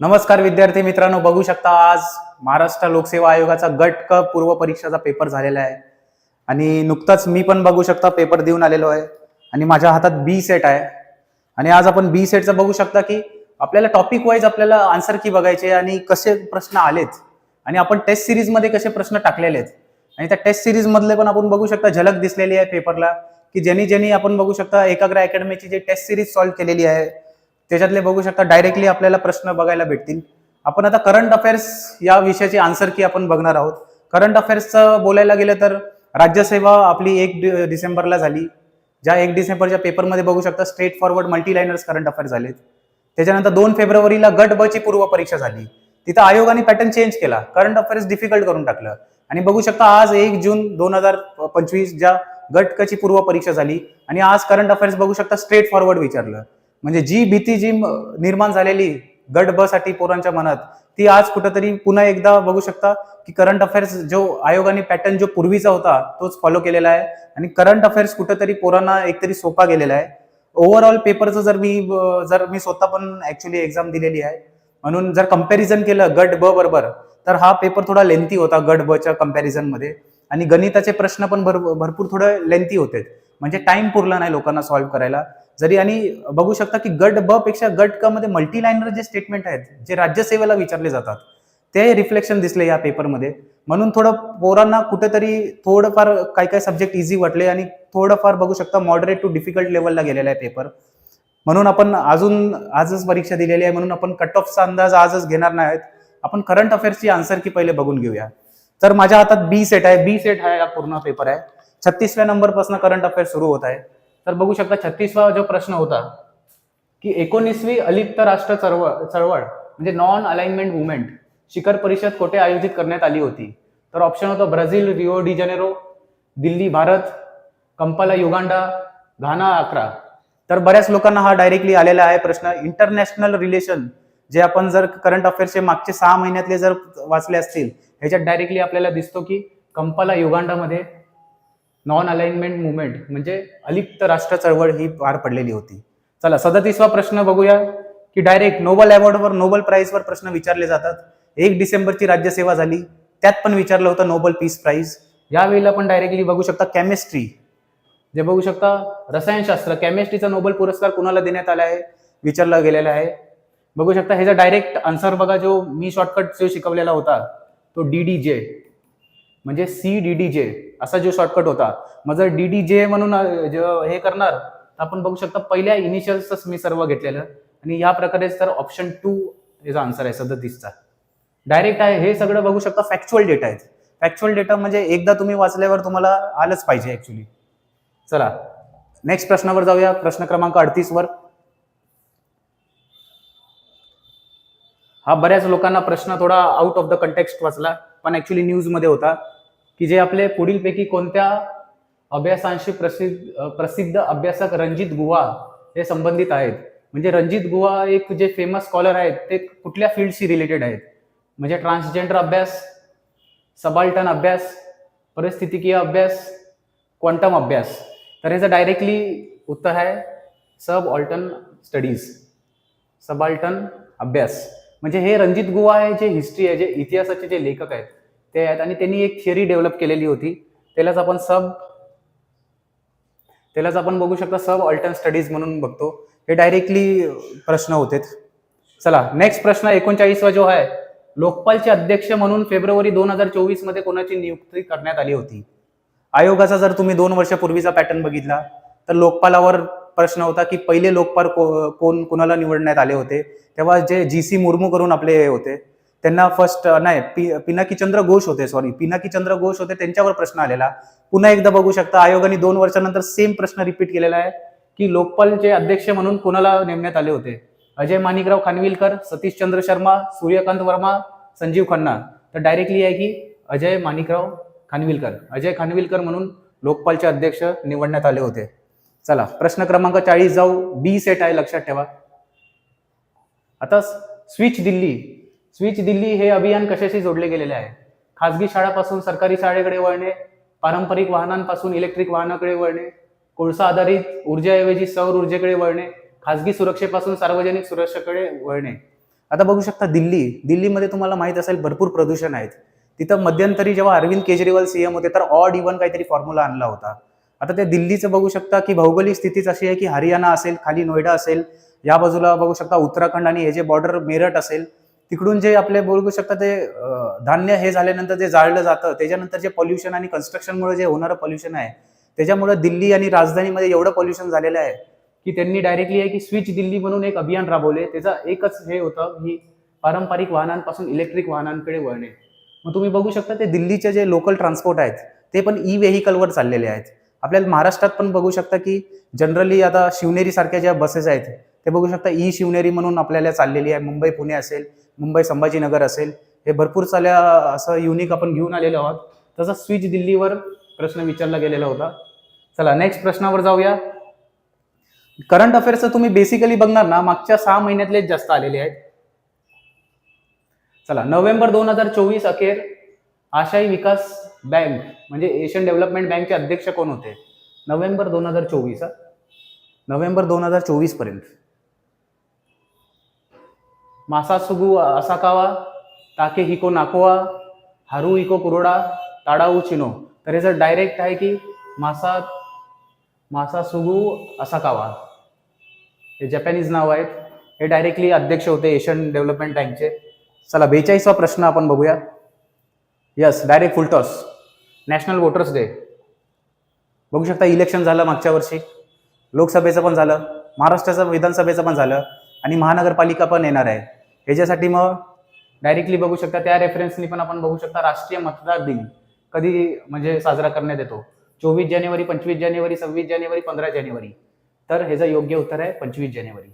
नमस्कार विद्यार्थी मित्रांनो बघू शकता आज महाराष्ट्र लोकसेवा आयोगाचा गट क पूर्व परीक्षाचा पेपर झालेला आहे. आणि नुकताच मी पण बघू शकता पेपर देऊन आलेलो आहे. आणि माझ्या हातात बी सेट आहे. आणि आज आपण बी सेटचं बघू शकता की आपल्याला टॉपिक वाईज आपल्याला आन्सर की बघायचे आणि कसे प्रश्न आलेत. आणि आपण टेस्ट सिरीजमध्ये कसे प्रश्न टाकलेले आहेत. आणि त्या टेस्ट सिरीज मधले पण आपण बघू शकता झलक दिसलेली आहे पेपरला की ज्यांनी ज्यांनी आपण बघू शकता एकाग्र अकॅडमीची जी टेस्ट सिरीज सॉल्व्ह केलेली आहे त्याच्यातले बघू शकता डायरेक्टली आपल्याला प्रश्न बघायला भेटतील. आपण आता करंट अफेअर्स या विषयाची आन्सर की आपण बघणार आहोत. करंट अफेअर्सचं बोलायला गेलं तर राज्यसेवा आपली एक डिसेंबरला झाली. ज्या एक डिसेंबरच्या पेपरमध्ये बघू शकता straight forward multiliners current affairs झालेत. त्याच्यानंतर दोन फेब्रुवारीला गट ब ची पूर्व परीक्षा झाली. तिथं आयोगाने पॅटर्न चेंज केला. करंट अफेअर्स डिफिकल्ट करून टाकलं. आणि बघू शकता आज एक जून दोन हजार पंचवीस ज्या गट क ची पूर्व परीक्षा झाली. आणि आज करंट अफेअर्स बघू शकता स्ट्रेट फॉरवर्ड विचारलं. म्हणजे जी भीती जी निर्माण झालेली गट ब साठी पोरांच्या मनात ती आज कुठंतरी पुन्हा एकदा बघू शकता की करंट अफेअर्स जो आयोगाने पॅटर्न जो पूर्वीचा होता तोच फॉलो केलेला आहे. आणि करंट अफेअर्स कुठंतरी पोरांना एकतरी सोपा गेलेला आहे. ओव्हरऑल पेपरचं जर मी जर मी स्वतः पण ऍक्च्युली एक्झाम दिलेली आहे. म्हणून जर कंपॅरिझन केलं गट ब बरोबर तर हा पेपर थोडा लेंथी होता गट बच्या कम्पॅरिझनमध्ये आणि गणिताचे प्रश्न पण भर- भरपूर थोडं लेंथी होते. म्हणजे टाइम पुरला नाही लोकांना सॉल्व्ह करायला. जरी आणि बघू शकता की गट ब पेक्षा गट क मध्ये मल्टीलाईनर जे स्टेटमेंट आहेत जे राज्यसेवेला विचारले जातात ते रिफ्लेक्शन दिसले या पेपरमध्ये म्हणून थोडं पोरांना कुठेतरी थोडंफार काही काही सब्जेक्ट इझी वाटले आणि थोडंफार बघू शकता मॉडरेट टू डिफिकल्ट लेवलला गेलेला आहे पेपर म्हणून आपण अजून आजच परीक्षा दिलेली आहे म्हणून आपण कट ऑफचा अंदाज आजच घेणार नाहीत आपण करंट अफेअर्सची आन्सर की पहिले बघून घेऊया. तर माझ्या हातात बी सेट आहे. बी सेट हा पूर्ण पेपर आहे. छत्तीसव्या नंबरपासून करंट अफेअर्स सुरू होत आहे. तर बघू शकता छत्तीसवा जो प्रश्न होता की एकोणीसवी अलिप्त राष्ट्र चळवळ चळवळ म्हणजे नॉन अलाइनमेंट मुवमेंट शिखर परिषद कोठे आयोजित करण्यात आली होती? तर ऑप्शन होतं Brazil Rio de Janeiro Delhi Bharat Kampala Uganda Ghana Accra. तर बऱ्याच लोकांना हा डायरेक्टली आलेला आहे प्रश्न. इंटरनॅशनल रिलेशन जे आपण जर करंट अफेअर्सचे मागचे सहा महिन्यातले जर वाचले असतील ह्याच्यात डायरेक्टली आपल्याला दिसतो की कंपाला युगांडामध्ये नॉन अलाइनमेंट मुवमेंट म्हणजे अलिप्त राष्ट्र चळवळ ही पार पडलेली होती. चला सदतीसवा प्रश्न बघूया की डायरेक्ट नोबल अवॉर्डवर नोबल प्राईजवर प्रश्न विचारले जातात. एक डिसेंबरची राज्यसेवा झाली त्यात पण विचारलं होतं नोबल पीस प्राईज यावेळेला पण डायरेक्टली बघू शकता केमिस्ट्री जे बघू शकता रसायनशास्त्र केमिस्ट्रीचा नोबल पुरस्कार कुणाला देण्यात आला आहे? विचारला गेलेला आहे. बघू शकता ह्याचा डायरेक्ट आन्सर बघा जो मी शॉर्टकट जो शिकवलेला होता. तो डी डी जे म्हणजे सी डी डी जे असा जो शॉर्टकट होता. मग जर डी डी जे म्हणून जे हे करणार तर आपण बघू शकता पहिल्या इनिशियल्सच मी सर्व घेतलेलं. आणि या प्रकारे तर ऑप्शन टू याचा आन्सर आहे सदतीसचा. डायरेक्ट आहे हे सगळं बघू शकता फॅक्च्युअल डेटा आहेत. फॅक्च्युअल डेटा म्हणजे एकदा तुम्ही वाचल्यावर तुम्हाला आलंच पाहिजे ऍक्च्युली चला नेक्स्ट प्रश्नावर जाऊया. प्रश्न क्रमांक अडतीस हा बऱ्याच लोकांना प्रश्न थोडा आउट ऑफ द कंटेक्स्ट वाचला पण ऍक्च्युली न्यूजमध्ये होता की जे आपले पुढीलपैकी कोणत्या अभ्यासांशी प्रसिद्ध प्रसिद्ध अभ्यासक रणजित गुहा हे संबंधित आहेत. म्हणजे रणजित गुहा एक जे फेमस स्कॉलर आहेत ते कुठल्या फील्डशी रिलेटेड आहेत? म्हणजे ट्रान्सजेंडर अभ्यास सबाल्टन अभ्यास परिस्थितिकीय अभ्यास क्वांटम अभ्यास. तर ह्याचं डायरेक्टली उत्तर आहे सब ऑल्टन स्टडीज सबाल्टन अभ्यास. म्हणजे हे रणजित गुहा आहे जे हिस्ट्री आहे जे इतिहासाचे जे लेखक आहेत ते आहेत. आणि त्यांनी एक थिअरी डेव्हलप केलेली होती. त्यालाच आपण सब त्यालाच आपण बघू शकता सब ऑल्टन स्टडीज म्हणून बघतो. हे डायरेक्टली प्रश्न होते चला नेक्स्ट प्रश्न एकोणचाळीसवा जो आहे लोकपालचे अध्यक्ष म्हणून फेब्रुवारी दोन हजार चोवीसमध्ये कोणाची नियुक्ती करण्यात आली होती? आयोगाचा जर तुम्ही दोन वर्षापूर्वीचा पॅटर्न बघितला तर लोकपालावर प्रश्न होता की पहिले लोकपाल को- कोण कुणाला निवडण्यात आले होते? तेव्हा जे जी सी मुर्मू करून आपले हे होते. त्यांना फर्स्ट नाही पी पिनाकीचंद्र घोष होते सॉरी पिनाकीचंद्र घोष होते त्यांच्यावर प्रश्न आलेला. पुन्हा एकदा बघू शकता आयोगाने दोन वर्षानंतर सेम प्रश्न रिपीट केलेला आहे की लोकपालचे अध्यक्ष म्हणून कोणाला नेमण्यात आले होते? अजय माणिकराव खानविलकर सतीश चंद्र शर्मा सूर्यकांत वर्मा संजीव खन्ना. तर डायरेक्टली आहे की अजय माणिकराव खानविलकर. अजय खानविलकर म्हणून लोकपालचे अध्यक्ष निवडण्यात आले होते. चला प्रश्न क्रमांक चाळीस जाऊ. बी सेट आहे लक्षात ठेवा. आता स्विच दिल्ली. स्विच दिल्ली हे अभियान कशाशी जोडले गेलेले आहे? खासगी शाळापासून सरकारी शाळेकडे वळणे पारंपरिक वाहनांपासून इलेक्ट्रिक वाहनाकडे वळणे कोळसा आधारित ऊर्जेऐवजी सौर ऊर्जेकडे वळणे खासगी सुरक्षेपासून सार्वजनिक सुरक्षेकडे वळणे. आता बघू शकता दिल्ली. दिल्लीमध्ये तुम्हाला माहीत असेल भरपूर प्रदूषण आहेत. तिथं मध्यंतरी जेव्हा अरविंद केजरीवाल सीएम होते तर ऑड इव्हन काहीतरी फॉर्म्युला आणला होता. आता त्या दिल्लीचं बघू शकता की भौगोलिक स्थितीच अशी आहे की हरियाणा असेल खाली नोएडा असेल या बाजूला बघू शकता उत्तराखंड आणि हे जे बॉर्डर मेरठ असेल तिकडून जे आपले बघू शकता ते धान्य हे झाल्यानंतर जे जाळलं जातं त्याच्यानंतर जे पॉल्युशन आणि कन्स्ट्रक्शनमुळे जे होणारं पॉल्युशन आहे त्याच्यामुळे दिल्ली आणि राजधानीमध्ये एवढं पॉल्युशन झालेलं आहे की त्यांनी डायरेक्टली आहे की स्विच दिल्ली म्हणून एक अभियान राबवले. त्याचा एकच हे होतं की पारंपरिक वाहनांपासून इलेक्ट्रिक वाहनांकडे वळणे. मग तुम्ही बघू शकता ते दिल्लीचे जे लोकल ट्रान्सपोर्ट आहेत ते पण ई व्हेकलवर चाललेले आहेत. आपल्याला महाराष्ट्रात पण बघू शकता की जनरली आता शिवनेरी सारख्या ज्या बसेस आहेत ते बघू शकता ई शिवनेरी म्हणून आपल्याला चाललेली आहे. मुंबई पुणे असेल मुंबई संभाजीनगर असेल हे भरपूर चाल्या असं युनिक आपण घेऊन आलेलो आहोत. तसं स्विच दिल्लीवर प्रश्न विचारला गेलेला होता. चला नेक्स्ट प्रश्नावर जाऊया. करंट अफेअर्सचं तुम्ही बेसिकली बघणार ना मागच्या सहा महिन्यातलेच जास्त आलेले आहेत. चला नोव्हेंबर दोन हजार चोवीस अखेर आशाई विकास बँक म्हणजे एशियन डेव्हलपमेंट बँकचे अध्यक्ष कोण होते? नोव्हेंबर दोन हजार चोवीस नोव्हेंबर दोन हजार चोवीसपर्यंत. मासासुगु असाकावा ताके हिको नाकोवा हारू इको कुरोडा ताडाऊ चिनो. तर हे जर डायरेक्ट आहे की मासा मासासुगु असाकावा हे जपॅनीज नाव आहेत. हे डायरेक्टली अध्यक्ष होते एशियन डेव्हलपमेंट बँकचे. चला बेचाळीसवा प्रश्न आपण बघूया. Yes direct full toss national voters day बघू शकता इलेक्शन झालं मागच्या वर्षी. लोकसभेचं पण झालं महाराष्ट्राचं विधानसभेचं पण झालं आणि महानगरपालिका पण येणार आहे. ह्याच्यासाठी मग डायरेक्टली बघू शकता त्या रेफरन्सनी पण आपण बघू शकता राष्ट्रीय मतदार दिन कधी म्हणजे साजरा करण्यात येतो? चोवीस जानेवारी पंचवीस जानेवारी सव्वीस जानेवारी पंधरा जानेवारी. तर ह्याचं योग्य उत्तर आहे पंचवीस जानेवारी.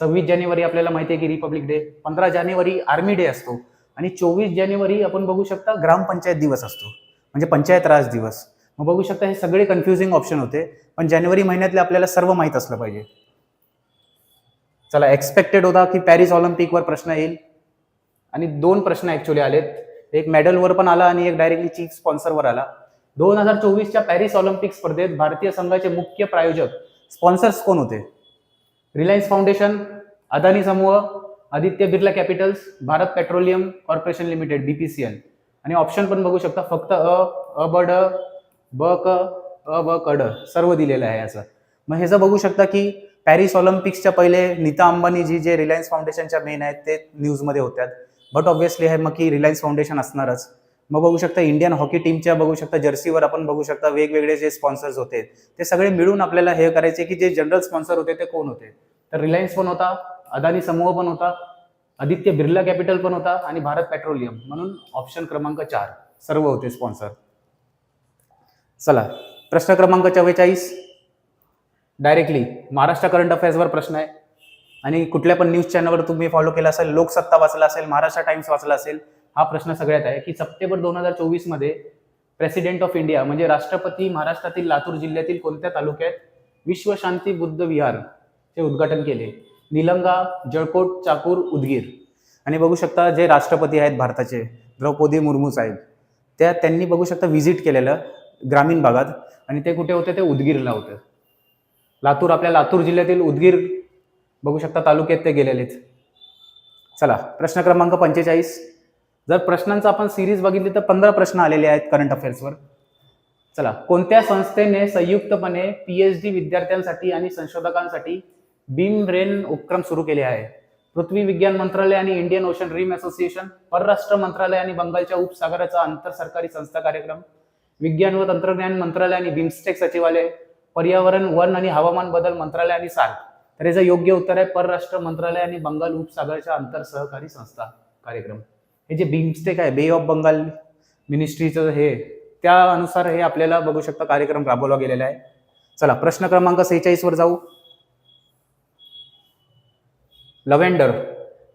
सव्वीस जानेवारी आपल्याला माहिती आहे की रिपब्लिक डे पंधरा जानेवारी आर्मी डे असतो. आणि चोवीस जानेवारी आपण बघू शकता ग्रामपंचायत दिवस असतो. म्हणजे पंचायत राज दिवस. मग बघू शकता हे सगळे कन्फ्युजिंग ऑप्शन होते पण जानेवारी महिन्यातले आपल्याला सर्व माहीत असलं पाहिजे. चला एक्सपेक्टेड होता की पॅरिस ऑलिम्पिकवर प्रश्न येईल. आणि दोन प्रश्न ॲक्च्युली आलेत. एक मेडलवर पण आला आणि एक डायरेक्टली चीफ स्पॉन्सरवर आला. दोन हजार चोवीसच्या पॅरिस ऑलिम्पिक स्पर्धेत भारतीय संघाचे मुख्य प्रायोजक स्पॉन्सर्स कोण होते? रिलायन्स फाउंडेशन अदानी समूह Aditya Birla capitals Bharat petroleum corporation limited BPCL आणि ऑप्शन पण बघू शकता फक्त अ अ ब ड ब क अ ब क ड सर्व दिलेलं आहे असं मग ह्याचं बघू शकता की पॅरिस ऑलिम्पिक्सच्या पहिले नीता अंबानी जी जे रिलायन्स फाउंडेशनच्या मेन आहेत ते न्यूजमध्ये होत्या बट ऑब्व्हियसली आहे मग की रिलायन्स फाउंडेशन असणारच. मग बघू शकता इंडियन हॉकी टीमच्या बघू शकता जर्सीवर आपण बघू शकता वेगवेगळे जे स्पॉन्सर्स होते ते सगळे मिळून आपल्याला हे करायचे की जे जनरल स्पॉन्सर होते ते कोण होते? तर रिलायन्स पण होता? अदानी समूह पण होता आदित्य बिर्ला कॅपिटल पण होता आणि भारत पेट्रोलियम म्हणून ऑप्शन क्रमांक चार सर्व होते स्पॉन्सर चला प्रश्न क्रमांक चव्वेचाळीस. डायरेक्टली महाराष्ट्र करंट अफेअर्सवर प्रश्न आहे. आणि कुठल्या पण न्यूज चॅनलवर तुम्ही फॉलो केला असेल लोकसत्ता वाचला असेल महाराष्ट्र टाइम्स वाचला असेल हा प्रश्न सगळ्यात आहे की सप्टेंबर दोन हजार चोवीसमध्ये प्रेसिडेंट ऑफ इंडिया म्हणजे राष्ट्रपती महाराष्ट्रातील लातूर जिल्ह्यातील कोणत्या तालुक्यात विश्वशांती बुद्ध विहार चे उद्घाटन केले? निलंगा जळकोट चाकूर उदगीर. आणि बघू शकता जे राष्ट्रपती आहेत भारताचे द्रौपदी मुर्मू साहेब त्या त्यांनी बघू शकता व्हिजिट केलेलं ग्रामीण भागात. आणि ते कुठे होते? ते उदगीरला होते. लातूर आपल्या लातूर जिल्ह्यातील उदगीर बघू शकता तालुक्यात ते गेलेलेत. चला प्रश्न क्रमांक पंचेचाळीस. जर प्रश्नांचा आपण सिरीज बघितली तर पंधरा प्रश्न आलेले आहेत करंट अफेअर्सवर चला कोणत्या संस्थेने संयुक्तपणे पी एच डी विद्यार्थ्यांसाठी आणि संशोधकांसाठी बीम रेन उपक्रम सुरू केले आहे. पृथ्वी विज्ञान मंत्रालय आणि इंडियन ओशन रिम असोसिएशन परराष्ट्र मंत्रालय आणि बंगालच्या उपसागराचा आंतर सरकारी संस्था कार्यक्रम विज्ञान व तंत्रज्ञान मंत्रालय आणि बिमस्टेक सचिवालय पर्यावरण वन आणि हवामान बदल मंत्रालय आणि सार्क. तर याचं योग्य उत्तर आहे परराष्ट्र मंत्रालय आणि बंगाल उपसागराच्या आंतर सहकारी संस्था कार्यक्रम. हे जे बिमस्टेक आहे बे ऑफ बंगाल मिनिस्ट्रीचं हे त्यानुसार हे आपल्याला बघू शकता कार्यक्रम राबवला गेलेला आहे. चला प्रश्न क्रमांक सेहेचाळीस वर जाऊ. लव्हेंडर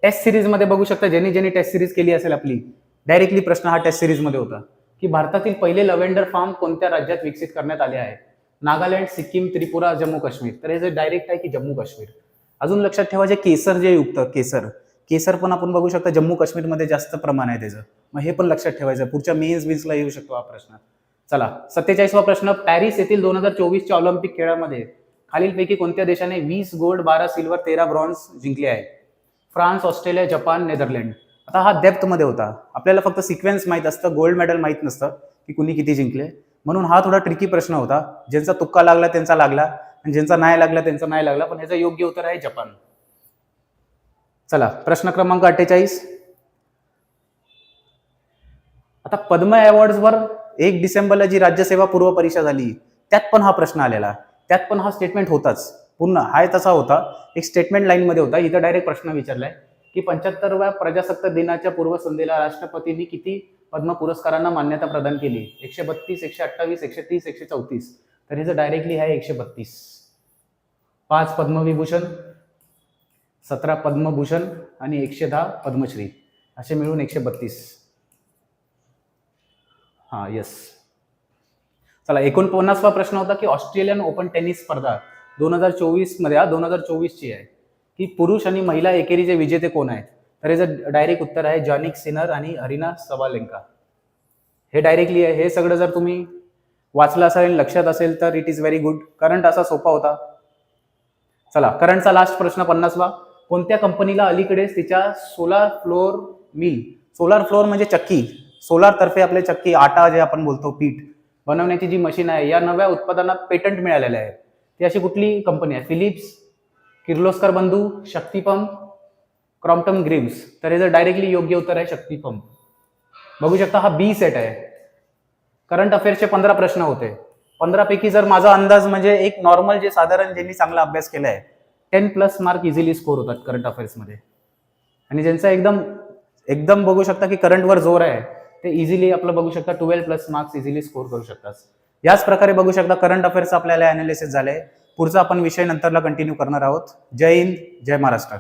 टेस्ट सिरीजमध्ये बघू शकता ज्यांनी ज्यांनी टेस्ट सिरीज केली असेल आपली डायरेक्टली प्रश्न हा टेस्ट सिरीजमध्ये होता की भारतातील पहिले लव्हेंडर फार्म कोणत्या राज्यात विकसित करण्यात आले आहे? नागालँड सिक्कीम त्रिपुरा जम्मू काश्मीर. तर हे जे डायरेक्ट आहे की जम्मू काश्मीर. अजून लक्षात ठेवा जे केसर जे युक्त केसर. केसर पण आपण बघू शकता जम्मू काश्मीरमध्ये जास्त प्रमाण आहे त्याचं. मग हे पण लक्षात ठेवायचं पुढच्या मेन्स बिन्सला येऊ शकतो हा प्रश्न. चला सत्तेचाळीसवा प्रश्न पॅरिस येथील दोन हजार चोवीसच्या ऑलिम्पिक खेळामध्ये खालीलपैकी कोणत्या देशाने वीस गोल्ड बारा सिल्वर तेरा ब्रॉन्झ जिंकले आहे फ्रान्स ऑस्ट्रेलिया जपान नेदरलँड. आता हा डेप्थमध्ये होता. आपल्याला फक्त सिक्वेन्स माहीत असतं गोल्ड मेडल माहीत नसतं की कुणी किती जिंकले. म्हणून हा थोडा ट्रिकी प्रश्न होता. ज्यांचा तुक्का लागला त्यांचा लागला. आणि ज्यांचा नाही लागला त्यांचा नाही लागला. पण ह्याचं योग्य उत्तर आहे जपान. चला प्रश्न क्रमांक अठ्ठेचाळीस. आता पद्म अवॉर्ड्सवर एक डिसेंबरला जी राज्यसेवा पूर्व परीक्षा झाली त्यात पण हा प्रश्न आलेला. त्यात पण हा स्टेटमेंट होताच. पूर्ण हाय तसा होता. एक स्टेटमेंट लाईनमध्ये होता. इथं डायरेक्ट प्रश्न विचारलाय की पंच्याहत्तरव्या प्रजासत्ताक दिनाच्या पूर्वसंध्येला राष्ट्रपतींनी किती पद्म पुरस्कारांना मान्यता प्रदान केली? एकशे बत्तीस एकशे अठ्ठावीस एकशे तीस एकशे चौतीस. तर हिचं डायरेक्टली आहे एकशे बत्तीस. पाच पद्मविभूषण सतरा पद्मभूषण आणि एकशे दहा पद्मश्री. असे मिळून एकशे बत्तीस. हां येस चला एकोणपन्नासवा प्रश्न होता की ऑस्ट्रेलियन ओपन टेनिस स्पर्धा दोन हजार चोवीसमध्ये हा दोन हजार चोवीसची आहे. की पुरुष आणि महिला एकेरीचे विजेते कोण आहेत? तर याचं डायरेक्ट उत्तर आहे जॉनिक सिनर आणि हरिना सवालेंका. हे डायरेक्टली आहे हे सगळं जर तुम्ही वाचलं असेल आणि लक्षात असेल तर it is very good current असा सोपा होता. चला करंटचा लास्ट प्रश्न पन्नासवा. कोणत्या कंपनीला अलीकडेच तिच्या solar flour mill solar flour म्हणजे चक्की सोलार तर्फे आपले चक्की आटा जे आपण बोलतो पीठ बनवण्याची जी मशीन आहे या नव्या उत्पादनात पेटंट मिळालेलं आहे. ती अशी कुठली कंपनी आहे? फिलिप्स किर्लोस्कर बंधू शक्तीपंप क्रॉम्प्टन ग्रीव्स तर हे जर डायरेक्टली योग्य उत्तर आहे शक्तीपंप बघू शकता हा बी सेट आहे. करंट अफेअर्सचे पंधरा प्रश्न होते. पंधरापैकी जर माझा अंदाज म्हणजे एक नॉर्मल जे साधारण ज्यांनी चांगला अभ्यास केला आहे ten plus mark easily score होतात करंट अफेअर्समध्ये आणि ज्यांचा एकदम एकदम बघू शकता की करंटवर जोर आहे ते इझिली आपलं बघू शकता twelve plus marks easily score करू शकतात. याच प्रकारे बघू शकता करंट अफेअर्स आपल्याला अनालिसिस झालंय. पुढचा आपण विषय नंतरला कंटिन्यू करणार आहोत. जय हिंद जय महाराष्ट्र.